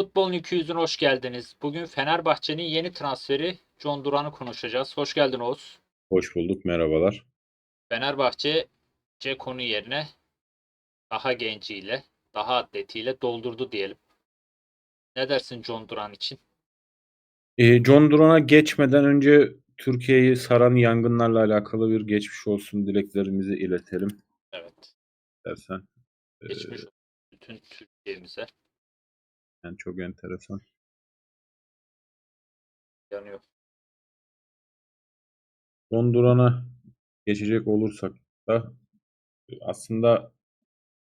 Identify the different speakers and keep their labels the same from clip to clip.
Speaker 1: Futbolun 200'üne hoş geldiniz. Bugün Fenerbahçe'nin yeni transferi John Duran'ı konuşacağız. Hoş geldin Oğuz.
Speaker 2: Hoş bulduk, merhabalar.
Speaker 1: Fenerbahçe Ceko'nun yerine daha genciyle, daha atletiyle doldurdu diyelim. Ne dersin John Duran için?
Speaker 2: Eee, John Duran'a geçmeden önce Türkiye'yi saran yangınlarla alakalı bir geçmiş olsun dileklerimizi iletelim
Speaker 1: Evet.
Speaker 2: dersen.
Speaker 1: Geçmiş olsun bütün Türkiye'mize
Speaker 2: yani çok enteresan.
Speaker 1: yanıyor.
Speaker 2: John Duran'a geçecek olursak da aslında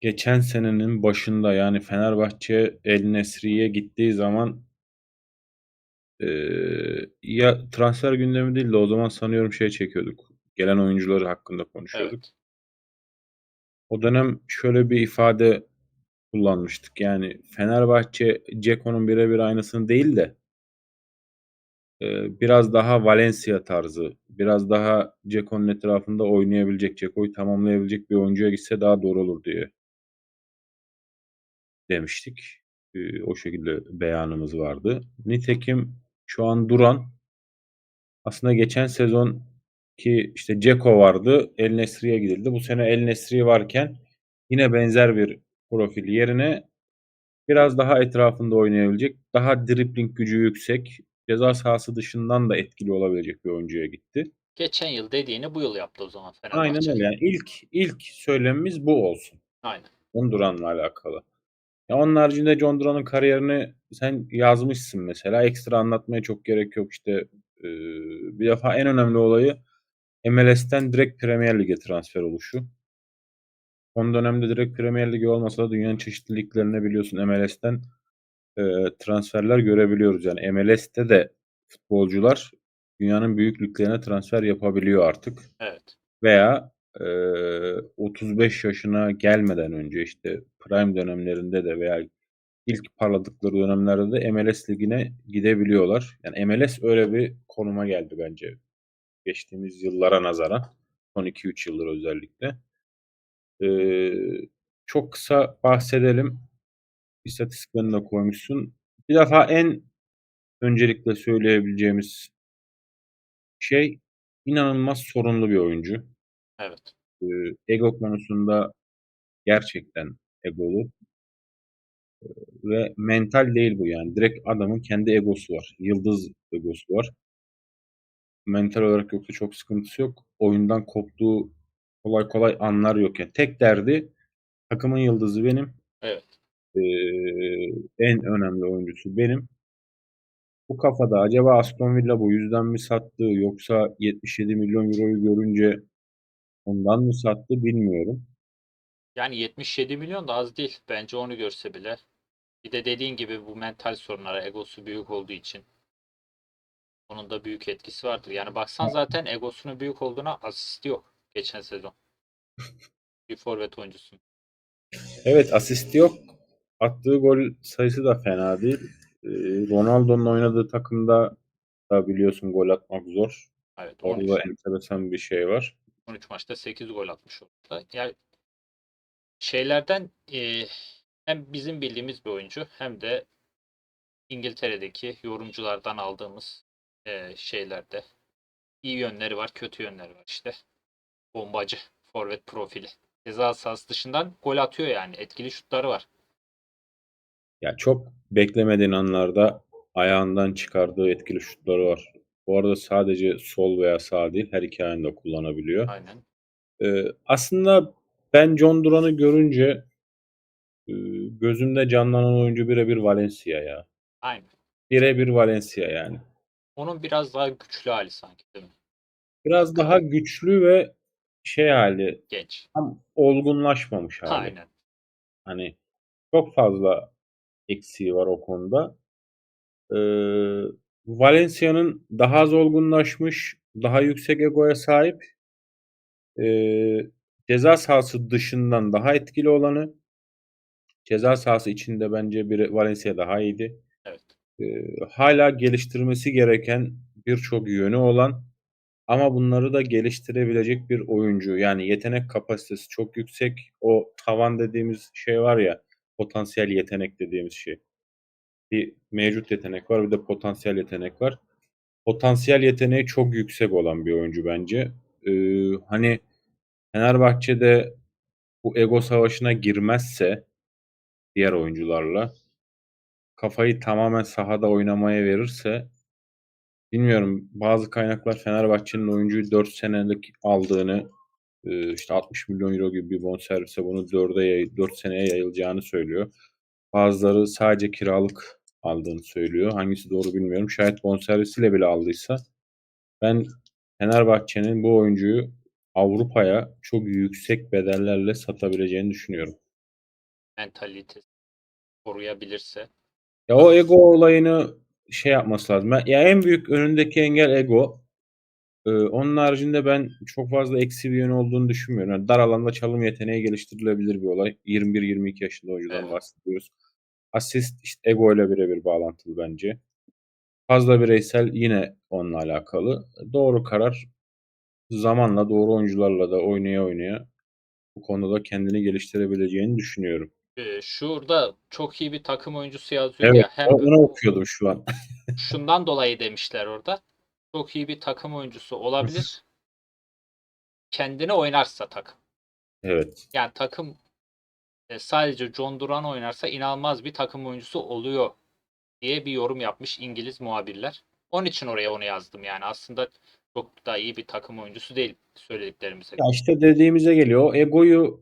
Speaker 2: geçen senenin başında yani Fenerbahçe El Nesri'ye gittiği zaman eee, ya transfer gündemi değil de o zaman sanıyorum şey çekiyorduk. Gelen oyuncuları hakkında konuşuyorduk.
Speaker 1: Evet.
Speaker 2: O dönem şöyle bir ifade kullanmıştık. Yani Fenerbahçe Ceko'nun birebir aynısını değil de eee, biraz daha Valencia tarzı, biraz daha Ceko'nun etrafında oynayabilecek, Ceko'yu tamamlayabilecek bir oyuncuya gitse daha doğru olur diye demiştik. Eee, o şekilde beyanımız vardı. Nitekim şu an Duran aslında geçen sezonki işte Ceko vardı, El Nesri'ye gidildi. Bu sene El Nesri varken yine benzer bir profil yerine biraz daha etrafında oynayabilecek, daha dribling gücü yüksek, ceza sahası dışından da etkili olabilecek bir oyuncuya gitti.
Speaker 1: Geçen yıl dediğini bu yıl yaptı o zaman
Speaker 2: Aynen
Speaker 1: Fenerbahçe.
Speaker 2: öyle. Yani ilk ilk söylemimiz bu olsun.
Speaker 1: Aynen.
Speaker 2: John Duran'la alakalı. Ya onun haricinde John Duran'ın kariyerini sen yazmışsın mesela. Ekstra anlatmaya çok gerek yok. İşte eee, bir defa en önemli olayı MLS'ten direkt Premier Lig'e transfer oluşu. Son dönemde direkt Premier Ligi olmasa da dünyanın çeşitli liglerine biliyorsun MLS'ten eee, transferler görebiliyoruz. Yani MLS'te de futbolcular dünyanın büyük liglerine transfer yapabiliyor artık.
Speaker 1: Evet.
Speaker 2: Veya eee 35 yaşına gelmeden önce işte prime dönemlerinde de veya ilk parladıkları dönemlerde de MLS ligine gidebiliyorlar. Yani MLS öyle bir konuma geldi bence geçtiğimiz yıllara nazaran. Son 2-3 yıldır özellikle. Çok kısa bahsedelim. İstatistiklerini de koymuşsun. Bir defa en öncelikle söyleyebileceğimiz şey inanılmaz sorunlu bir oyuncu.
Speaker 1: Evet.
Speaker 2: Ego konusunda gerçekten egolu. Ve mental değil bu yani. Direkt adamın kendi egosu var. Yıldız egosu var. Mental olarak yoksa çok sıkıntısı yok. Oyundan koptuğu kolay kolay anlar yok yani. Tek derdi takımın yıldızı benim.
Speaker 1: Evet.
Speaker 2: Eee, en önemli oyuncusu benim. Bu kafada acaba Aston Villa bu yüzden mi sattı yoksa 77 milyon euroyu görünce ondan mı sattı bilmiyorum.
Speaker 1: Yani 77 milyon da az değil. Bence onu görse bile. Bir de dediğin gibi bu mental sorunlara egosu büyük olduğu için onun da büyük etkisi vardır. Yani baksan zaten egosunun büyük olduğuna asist yok geçen sezon. Bir forvet oyuncusun.
Speaker 2: Evet asist yok. Attığı gol sayısı da fena değil. Eee, Ronaldo'nun oynadığı takımda da biliyorsun gol atmak zor.
Speaker 1: Evet.
Speaker 2: Orada
Speaker 1: 13,
Speaker 2: da enteresan bir şey var.
Speaker 1: 13 maçta 8 gol atmış orada. Yani şeylerden e, hem bizim bildiğimiz bir oyuncu hem de İngiltere'deki yorumculardan aldığımız e, şeylerde iyi yönleri var, kötü yönleri var işte. Bombacı, forvet profili. Ceza sahası dışından gol atıyor yani. Etkili şutları var.
Speaker 2: Ya çok beklemediğin anlarda ayağından çıkardığı etkili şutları var. Bu arada sadece sol veya sağ değil her iki ayağını da kullanabiliyor.
Speaker 1: Aynen.
Speaker 2: Eee, aslında ben John Duran'ı görünce eee, gözümde canlanan oyuncu birebir Valencia ya.
Speaker 1: Aynen.
Speaker 2: Birebir Valencia yani.
Speaker 1: Onun biraz daha güçlü hali sanki değil mi?
Speaker 2: Biraz daha güçlü ve şey hali
Speaker 1: Genç.
Speaker 2: tam olgunlaşmamış hali.
Speaker 1: Aynen.
Speaker 2: Hani çok fazla eksiği var o konuda. Eee, Valencia'nın daha az olgunlaşmış, daha yüksek egoya sahip, eee, ceza sahası dışından daha etkili olanı, ceza sahası içinde bence biri Valencia daha iyiydi.
Speaker 1: Evet.
Speaker 2: Eee, hâlâ geliştirmesi gereken birçok yönü olan ama bunları da geliştirebilecek bir oyuncu. Yani yetenek kapasitesi çok yüksek. O tavan dediğimiz şey var ya, potansiyel yetenek dediğimiz şey. Bir mevcut yetenek var, bir de potansiyel yetenek var. Potansiyel yeteneği çok yüksek olan bir oyuncu bence. Eee, hani Fenerbahçe'de bu ego savaşına girmezse diğer oyuncularla kafayı tamamen sahada oynamaya verirse bilmiyorum bazı kaynaklar Fenerbahçe'nin oyuncuyu 4 senelik aldığını eee, işte 60 milyon euro gibi bir bonservise bunu 4'e yay 4 seneye yayılacağını söylüyor. Bazıları sadece kiralık aldığını söylüyor. Hangisi doğru bilmiyorum. Şayet bonservisiyle bile aldıysa ben Fenerbahçe'nin bu oyuncuyu Avrupa'ya çok yüksek bedellerle satabileceğini düşünüyorum.
Speaker 1: Mentalitesi koruyabilirse.
Speaker 2: Ya o ego olayını şey yapması lazım. Ben, ya en büyük önündeki engel ego. Ee, onun haricinde ben çok fazla eksi bir yönü olduğunu düşünmüyorum. Yani dar alanda çalım yeteneği geliştirilebilir bir olay. 21-22 yaşında oyuncudan
Speaker 1: Evet.
Speaker 2: bahsediyoruz. Asist işte ego ile birebir bağlantılı bence. Fazla bireysel yine onunla alakalı. Doğru karar zamanla doğru oyuncularla da oynaya oynaya bu konuda kendini geliştirebileceğini düşünüyorum.
Speaker 1: Ee, şurada çok iyi bir takım oyuncusu yazıyor
Speaker 2: Evet,
Speaker 1: ya. Hem
Speaker 2: onu okuyordum şu an.
Speaker 1: şundan dolayı demişler orada. Çok iyi bir takım oyuncusu olabilir. Kendine oynarsa takım.
Speaker 2: Evet.
Speaker 1: Yani takım e, sadece John Duran oynarsa inanılmaz bir takım oyuncusu oluyor diye bir yorum yapmış İngiliz muhabirler. Onun için oraya onu yazdım yani. Aslında çok da iyi bir takım oyuncusu değil söylediklerimize.
Speaker 2: Ya işte dediğimize geliyor. Egoyu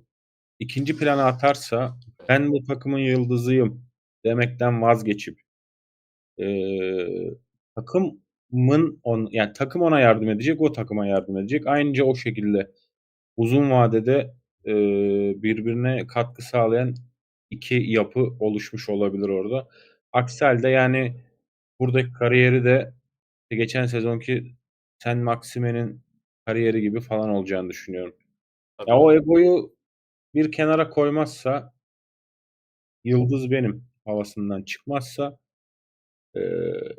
Speaker 2: ikinci plana atarsa ben bu takımın yıldızıyım demekten vazgeçip eee takımın on, yani takım ona yardım edecek, o takıma yardım edecek. Aynıca o şekilde uzun vadede eee, birbirine katkı sağlayan iki yapı oluşmuş olabilir orada. Aksi halde yani buradaki kariyeri de geçen sezonki Sen Maxime'nin kariyeri gibi falan olacağını düşünüyorum.
Speaker 1: Tabii.
Speaker 2: Ya o egoyu bir kenara koymazsa yıldız benim havasından çıkmazsa eee,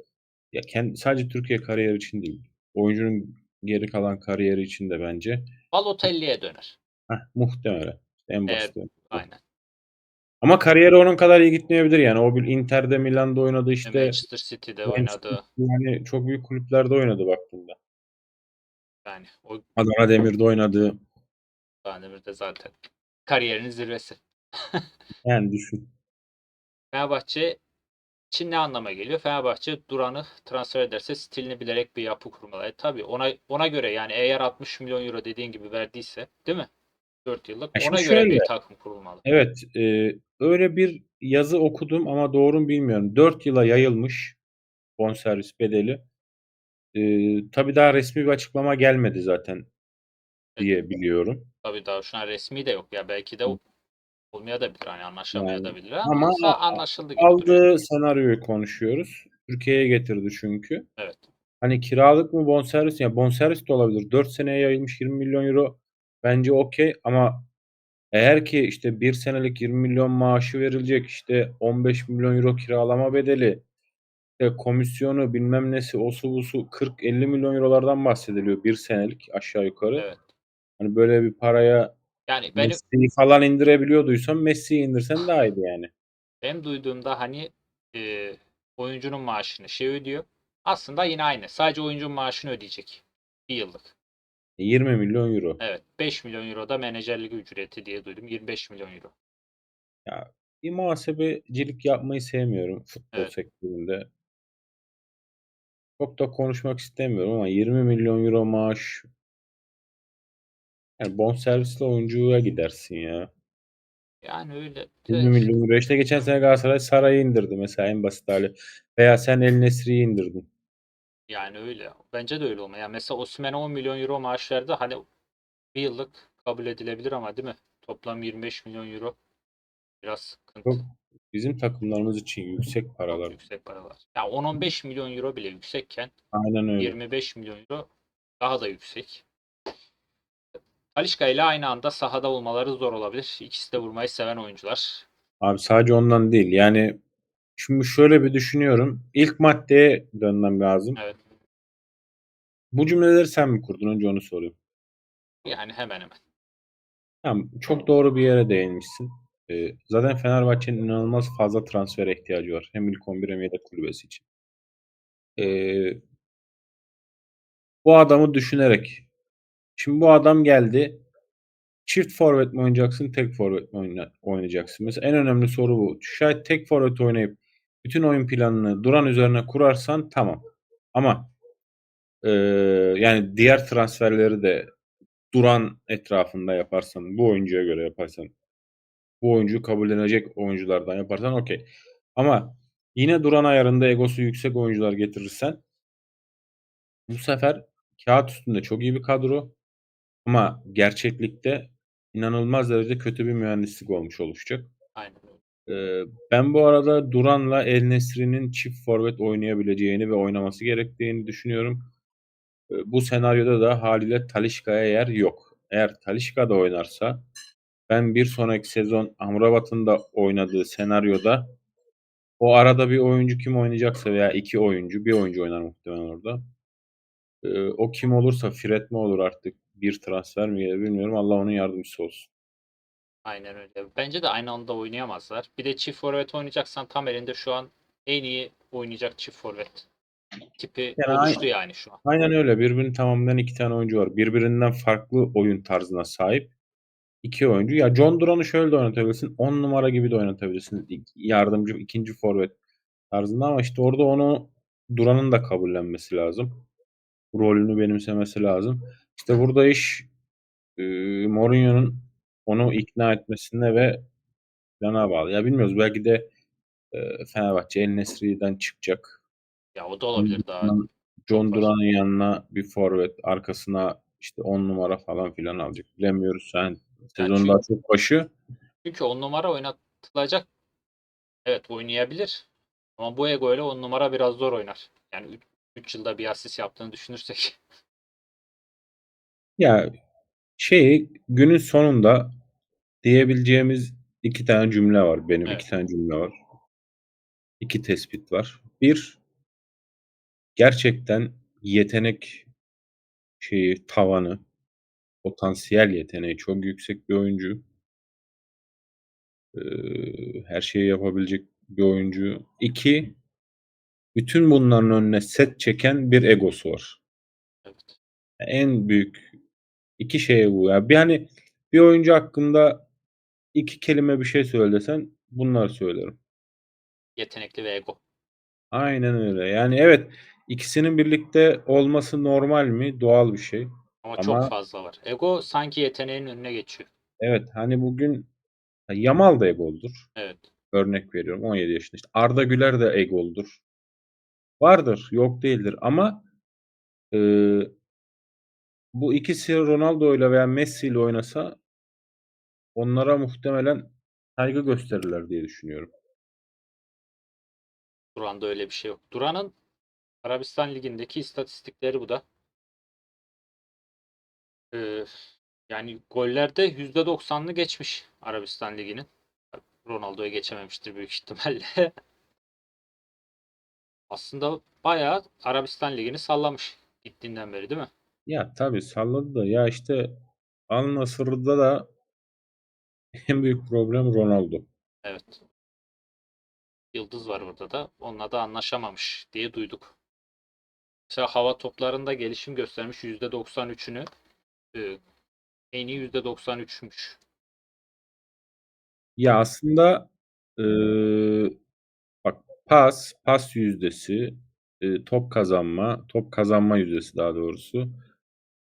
Speaker 2: ya kendi, sadece Türkiye kariyeri için değil. Oyuncunun geri kalan kariyeri için de bence
Speaker 1: Balotelli'ye döner.
Speaker 2: heh, muhtemelen. En
Speaker 1: Evet,
Speaker 2: basit. bu.
Speaker 1: Aynen.
Speaker 2: Ama kariyeri onun kadar iyi gitmeyebilir yani. O bir Inter'de, Milan'da oynadı işte.
Speaker 1: Manchester City'de
Speaker 2: Manchester
Speaker 1: oynadı.
Speaker 2: Yani çok büyük kulüplerde oynadı baktığında.
Speaker 1: Yani o
Speaker 2: Adana Demir'de oynadı.
Speaker 1: Demir'de zaten kariyerinin zirvesi.
Speaker 2: Yani düşün.
Speaker 1: Fenerbahçe için ne anlama geliyor? Fenerbahçe Duran'ı transfer ederse stilini bilerek bir yapı kurmalı. E, tabii ona ona göre yani eğer 60 milyon euro dediğin gibi verdiyse değil mi? 4 yıllık.
Speaker 2: Ya şimdi
Speaker 1: Ona göre
Speaker 2: şöyle.
Speaker 1: bir takım kurulmalı.
Speaker 2: Evet, eee, öyle bir yazı okudum ama doğru mu bilmiyorum. 4 yıla yayılmış bonservis bedeli. Eee, tabii daha resmi bir açıklama gelmedi zaten diye biliyorum.
Speaker 1: Tabii daha şu an resmi de yok ya. Belki de
Speaker 2: Hı.
Speaker 1: olmayabilir hani anlaşamayabilir ama,
Speaker 2: ama
Speaker 1: sa- anlaşıldı gibi duruyor.
Speaker 2: Aldığı senaryoyu konuşuyoruz. Türkiye'ye getirdi çünkü.
Speaker 1: Evet.
Speaker 2: Hani kiralık mı bonservis? Ya bonservis de olabilir. 4 seneye yayılmış 20 milyon euro bence okey ama eğer ki işte bir senelik 20 milyon maaşı verilecek işte 15 milyon euro kiralama bedeli işte komisyonu bilmem nesi osu busu 40-50 milyon eurolardan bahsediliyor bir senelik aşağı yukarı.
Speaker 1: Evet.
Speaker 2: Hani böyle bir paraya
Speaker 1: Yani benim
Speaker 2: Messi'yi falan indirebiliyorduysam Messi'yi indirsen daha iyiydi yani.
Speaker 1: benim duyduğumda hani e, oyuncunun maaşını şey ödüyor. Aslında yine aynı. Sadece oyuncunun maaşını ödeyecek. Bir yıllık.
Speaker 2: 20 milyon euro.
Speaker 1: Evet. 5 milyon euro da menajerlik ücreti diye duydum. 25 milyon euro.
Speaker 2: Ya bir muhasebecilik yapmayı sevmiyorum futbol
Speaker 1: Evet.
Speaker 2: sektöründe. Çok da konuşmak istemiyorum ama 20 milyon euro maaş yani bonservisli oyuncuya gidersin ya.
Speaker 1: Yani öyle.
Speaker 2: 20 milyon euro. İşte geçen sene Galatasaray Saray'ı indirdi mesela en basit hali. Veya sen El Nesri'yi indirdin.
Speaker 1: Yani öyle. Bence de öyle olma. Yani mesela Osimhen'e 10 milyon euro maaş verdi. Hani bir yıllık kabul edilebilir ama değil mi? Toplam 25 milyon euro. Biraz sıkıntı.
Speaker 2: Çok bizim takımlarımız için yüksek
Speaker 1: Çok
Speaker 2: paralar.
Speaker 1: yüksek paralar. Ya 10-15 milyon euro bile yüksekken
Speaker 2: Aynen öyle.
Speaker 1: 25 milyon euro daha da yüksek. Talişka ile aynı anda sahada olmaları zor olabilir. İkisi de vurmayı seven oyuncular.
Speaker 2: Abi sadece ondan değil. Yani şimdi şöyle bir düşünüyorum. İlk maddeye dönmem lazım.
Speaker 1: Evet.
Speaker 2: Bu cümleleri sen mi kurdun? Önce onu sorayım.
Speaker 1: Yani hemen hemen.
Speaker 2: Tamam, çok doğru bir yere değinmişsin. Eee, zaten Fenerbahçe'nin inanılmaz fazla transfere ihtiyacı var. Hem ilk 11 hem yedek kulübesi için. Eee bu adamı düşünerek şimdi bu adam geldi. Çift forvet mi oynayacaksın, tek forvet mi oyna oynayacaksın? Mesela en önemli soru bu. Şayet tek forvet oynayıp bütün oyun planını Duran üzerine kurarsan tamam. Ama eee, yani diğer transferleri de Duran etrafında yaparsan, bu oyuncuya göre yaparsan, bu oyuncuyu kabullenecek oyunculardan yaparsan okay. Ama yine Duran ayarında egosu yüksek oyuncular getirirsen bu sefer kağıt üstünde çok iyi bir kadro ama gerçeklikte inanılmaz derecede kötü bir mühendislik olmuş oluşacak.
Speaker 1: Aynen
Speaker 2: ben bu arada Duran'la El Nesri'nin çift forvet oynayabileceğini ve oynaması gerektiğini düşünüyorum. Bu senaryoda da hâliyle Talisca'ya yer yok. Eğer Talisca da oynarsa ben bir sonraki sezon Amrabat'ın da oynadığı senaryoda o arada bir oyuncu kim oynayacaksa veya 2 oyuncu, 1 oyuncu oynar muhtemelen orada. O kim olursa Fred mi olur artık, bir transfer mi gelir bilmiyorum. Allah onun yardımcısı olsun.
Speaker 1: Aynen öyle. Bence de aynı anda oynayamazlar. Bir de çift forvet oynayacaksan tam elinde şu an en iyi oynayacak çift forvet tipi
Speaker 2: Yani
Speaker 1: oluştu
Speaker 2: ay-
Speaker 1: yani şu an.
Speaker 2: Aynen öyle. Birbirini tamamlayan 2 tane oyuncu var. Birbirinden farklı oyun tarzına sahip 2 oyuncu. Ya John Duran'ı şöyle de oynatabilirsin. 10 numara gibi de oynatabilirsin. Yardımcı 2. forvet tarzında ama işte orada onu Duran'ın da kabullenmesi lazım. Rolünü benimsemesi lazım. İşte burada iş, eee, Mourinho'nun onu ikna etmesine ve plana bağlı. Ya bilmiyoruz belki de, eee, Fenerbahçe El Nesri'den çıkacak.
Speaker 1: Ya o da olabilir daha.
Speaker 2: John. Duran'ın yanına bir forvet, arkasına işte 10 numara falan filan alacak. Bilemiyoruz. Yani sezonun
Speaker 1: çünkü-
Speaker 2: daha çok başı.
Speaker 1: Çünkü on numara oynatılacak. Evet oynayabilir. Ama bu ego ile on numara biraz zor oynar. Yani 3 yılda bir asist yaptığını düşünürsek.
Speaker 2: Ya şey günün sonunda diyebileceğimiz 2 tane cümle var. Benim
Speaker 1: Evet.
Speaker 2: 2 tane cümle var. 2 tespit var. 1 gerçekten yetenek şeyi, tavanı, potansiyel yeteneği çok yüksek bir oyuncu. Eee, her şeyi yapabilecek bir oyuncu. 2 bütün bunların önüne set çeken bir egosu var.
Speaker 1: Evet.
Speaker 2: En büyük 2 şey bu ya. Bir hani bir oyuncu hakkında 2 kelime bir şey söyle desen bunları söylerim.
Speaker 1: Yetenekli ve ego.
Speaker 2: Aynen öyle. Yani evet, ikisinin birlikte olması normal mi? Doğal bir şey.
Speaker 1: Ama,
Speaker 2: Ama
Speaker 1: çok fazla var. Ego sanki yeteneğin önüne geçiyor.
Speaker 2: evet, hani bugün Yamal da egoludur.
Speaker 1: Evet.
Speaker 2: Örnek veriyorum 17 yaşında. İşte Arda Güler de egoludur. Vardır, yok değildir ama eee bu ikisi Ronaldo'yla veya Messi'yle oynasa onlara muhtemelen saygı gösterirler diye düşünüyorum.
Speaker 1: Duran'da öyle bir şey yok. Duran'ın Arabistan Ligi'ndeki istatistikleri bu da. Ee, yani gollerde %90'ını geçmiş Arabistan Ligi'nin. Ronaldo'ya geçememiştir büyük ihtimalle. Aslında bayağı Arabistan Ligi'ni sallamış gittiğinden beri değil mi?
Speaker 2: Ya tabii salladı da ya işte Al Nassr'da da en büyük problem Ronaldo.
Speaker 1: Evet. Yıldız var burada da. Onunla da anlaşamamış diye duyduk. Mesela hava toplarında gelişim göstermiş %93'ünü. Ee, en iyi %93'müş.
Speaker 2: Ya aslında eee, bak pas, pas yüzdesi, eee, top kazanma, top kazanma yüzdesi daha doğrusu.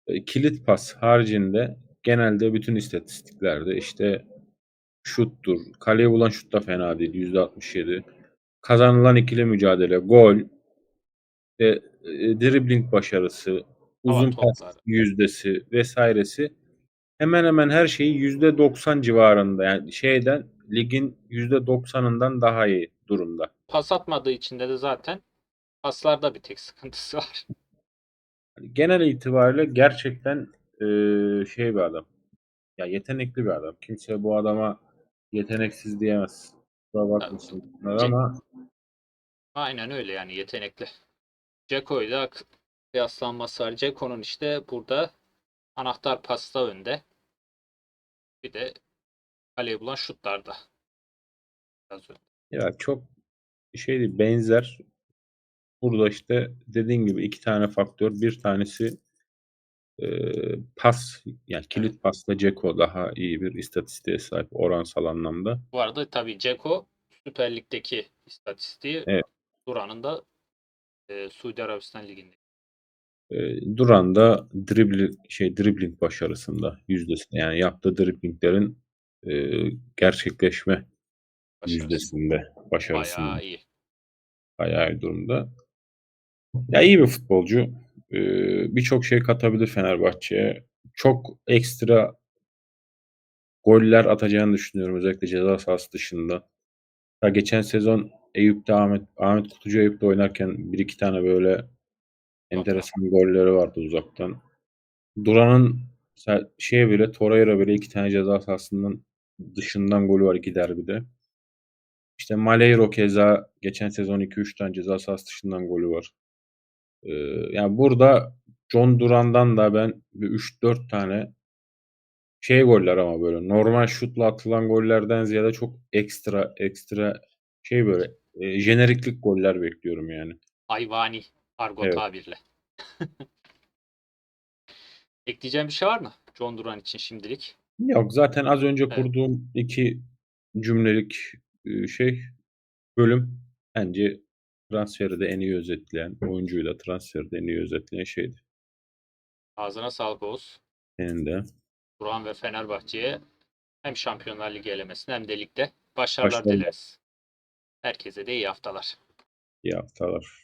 Speaker 2: Eee, kilit pas haricinde genelde bütün istatistiklerde işte şuttur, kaleye bulan şut da fena değil %67. Kazanılan ikili mücadele, gol, eee, eee, dribbling başarısı, uzun pas yüzdesi vesairesi hemen hemen her şeyi %90 civarında. Yani şeyden ligin %90'ından daha iyi durumda.
Speaker 1: Pas atmadığı için de zaten paslarda bir tek sıkıntısı var.
Speaker 2: Hani genel itibariyle gerçekten eee, şey bir adam. Ya yetenekli bir adam. Kimse bu adama yeteneksiz diyemez. Kusura bakmasınlar
Speaker 1: Ce-
Speaker 2: ama
Speaker 1: Aynen öyle yani yetenekli. Ceko'yla k- kıyaslanması var. Ceko'nun işte burada anahtar pasta önde. Bir de kaleye bulan şutlarda. Biraz önce.
Speaker 2: Ya çok şey değil, benzer. Burada işte dediğin gibi iki tane faktör. Bir tanesi eee, pas yani kilit pasta Dzeko daha iyi bir istatistiğe sahip oransal anlamda.
Speaker 1: Bu arada tabii Ceko Süper Lig'deki istatistiği
Speaker 2: Evet.
Speaker 1: Duran'ın da e, Suudi Arabistan Ligi'nde.
Speaker 2: Duran da dribling şey dribbling başarısında yüzdesinde yani yaptığı driblinglerin eee, gerçekleşme
Speaker 1: Başarısı.
Speaker 2: yüzdesinde başarısında.
Speaker 1: Bayağı iyi.
Speaker 2: Bayağı iyi durumda. Ya iyi bir futbolcu. Eee, birçok şey katabilir Fenerbahçe'ye. Çok ekstra goller atacağını düşünüyorum özellikle ceza sahası dışında. Ya geçen sezon Eyüp'te Ahmet Ahmet Kutucu Eyüp'te oynarken bir iki tane böyle enteresan golleri vardı uzaktan. Duran'ın şeye bile Torreira bile iki tane ceza sahasından dışından golü var iki derbide. İşte Malheiro keza geçen sezon 2-3 tane ceza sahası dışından golü var. Eee, yani burada John Duran'dan da ben bir 3-4 tane şey goller ama böyle normal şutla atılan gollerden ziyade çok ekstra ekstra şey böyle eee, jeneriklik goller bekliyorum yani.
Speaker 1: Hayvani argo
Speaker 2: Evet.
Speaker 1: tabirle. Ekleyeceğim bir şey var mı? John Duran için şimdilik.
Speaker 2: Yok zaten az önce
Speaker 1: Evet.
Speaker 2: kurduğum iki cümlelik şey bölüm bence transferi de en iyi özetleyen, oyuncuyu da transferi de en iyi özetleyen şeydi.
Speaker 1: Ağzına sağlık Oğuz.
Speaker 2: Senin de.
Speaker 1: Duran ve Fenerbahçe'ye hem Şampiyonlar Ligi elemesine hem de ligde başarılar
Speaker 2: Başarılar.
Speaker 1: dileriz. Herkese de iyi haftalar.
Speaker 2: İyi haftalar.